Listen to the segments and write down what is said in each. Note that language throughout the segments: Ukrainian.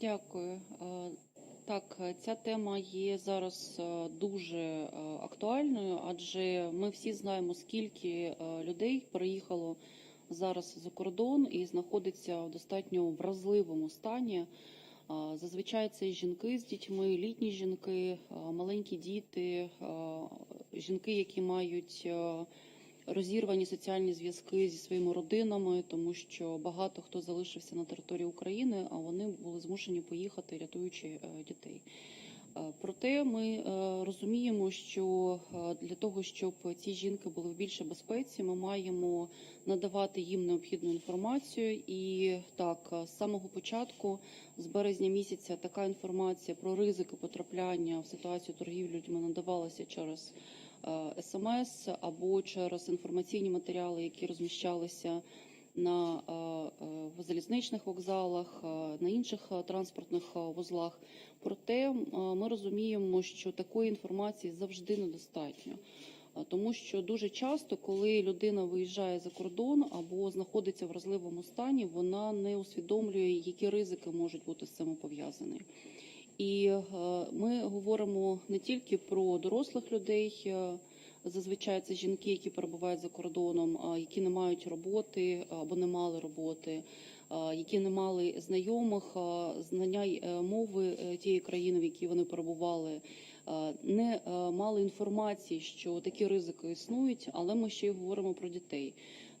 Дякую. Е, Так, ця тема є зараз е, дуже е, актуальною, адже ми всі знаємо, скільки людей переїхало зараз за кордон і знаходиться в достатньо вразливому стані. Зазвичай це жінки з дітьми, літні жінки, маленькі діти, жінки, які мають розірвані соціальні зв'язки зі своїми родинами, тому що багато хто залишився на території України, а вони були змушені поїхати, рятуючи е, дітей. Е, Проте ми е, розуміємо, що для того, щоб ці жінки були в більшій безпеці, ми маємо надавати їм необхідну інформацію. І так, з самого початку, з березня місяця, така інформація про ризики потрапляння в ситуацію торгівлі людьми надавалася через смс або через інформаційні матеріали, які розміщалися на е, е, залізничних вокзалах, е, на інших е, транспортних е, вузлах. Проте е, ми розуміємо, що такої інформації завжди недостатньо. Е, Тому що дуже часто, коли людина виїжджає за кордон або знаходиться в вразливому стані, вона не усвідомлює, які ризики можуть бути з цим пов'язані. І е, ми говоримо не тільки про дорослих людей. е, Зазвичай це жінки, які перебувають за кордоном, які не мають роботи або не мали роботи, які не мали знайомих, знання е, мови е, тієї країни, в якій вони перебували, не е, мали інформації, що такі ризики існують, але ми ще й говоримо про дітей.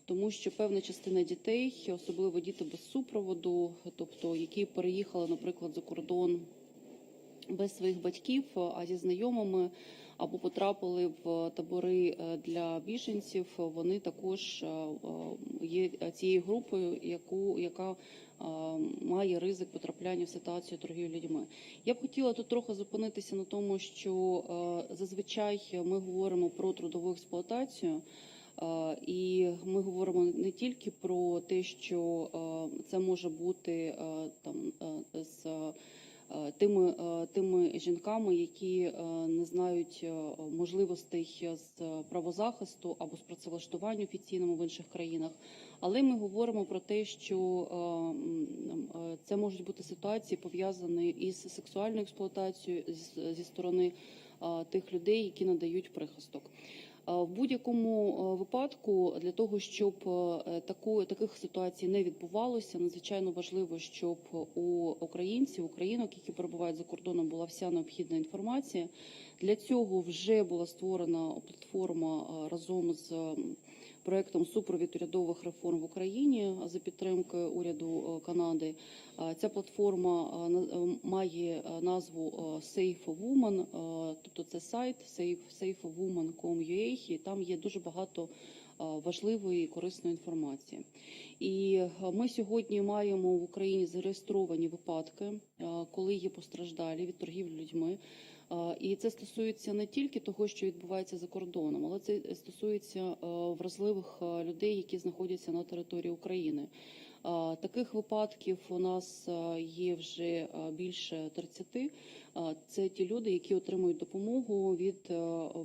Тому що певна частина дітей, особливо діти без супроводу, тобто які переїхали, наприклад, за кордон без своїх батьків, а зі знайомими або потрапили в табори е, для біженців, вони також е, е, є цією групою, яку яка має ризик потрапляння в ситуацію торгівлі людьми. Я б хотіла тут трохи зупинитися на тому, що зазвичай ми говоримо про трудову експлуатацію. І ми говоримо не тільки про те, що це може бути там з тими, е, тими жінками, які е, не знають е, можливостей з правозахисту або з працевлаштування офіційному в інших країнах. Але ми говоримо про те, що е, е, це можуть бути ситуації пов'язані із сексуальною експлуатацією зі сторони е, тих людей, які надають прихисток. Е, В будь-якому е, випадку для того, щоб е, таку, таких ситуацій не відбувалося, надзвичайно важливо, щоб у українців, українок, які перебувають за кордоном, була вся необхідна інформація. Для цього вже була створена платформа разом з проектом супровід урядових реформ в Україні за підтримкою уряду Канади. Ця платформа має назву Safe Woman, тобто це сайт safe, safewoman.com.ua, і там є дуже багато важливої і корисної інформації. І ми сьогодні маємо в Україні зареєстровані випадки, коли є постраждалі від торгівлі людьми. І це стосується не тільки того, що відбувається за кордоном, але це стосується вразливих людей, які знаходяться на території України. Е, Таких випадків у нас е, є вже е, більше 30. Е, Це ті люди, які отримують допомогу від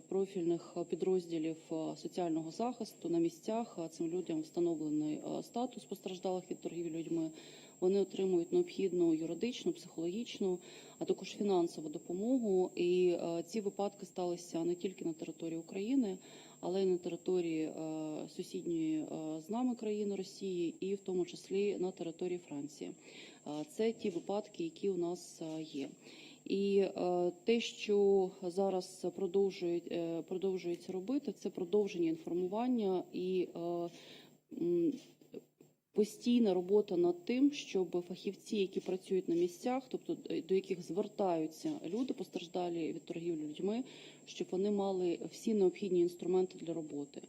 профільних підрозділів соціального захисту на місцях. Цим людям встановлений статус постраждалих від торгівлі людьми. Вони отримують необхідну юридичну, психологічну, а також фінансову допомогу. І ці випадки сталися не тільки на території України, але й на території е, сусідньої е, з нами країни Росії, і в тому числі на території Франції. Е, Це ті випадки, які у нас є. І те, що зараз продовжують продовжується робити, це продовження інформування і постійна робота над тим, щоб фахівці, які працюють на місцях, тобто е, до яких звертаються люди постраждалі від торгівлі людьми, щоб вони мали всі необхідні інструменти для роботи,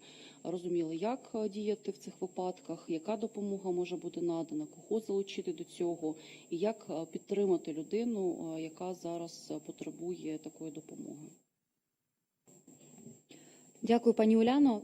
розуміли, як е, діяти в цих випадках, яка допомога може бути надана, кого залучити до цього, і як е, підтримати людину, яка зараз потребує такої допомоги. Дякую, пані Уляно.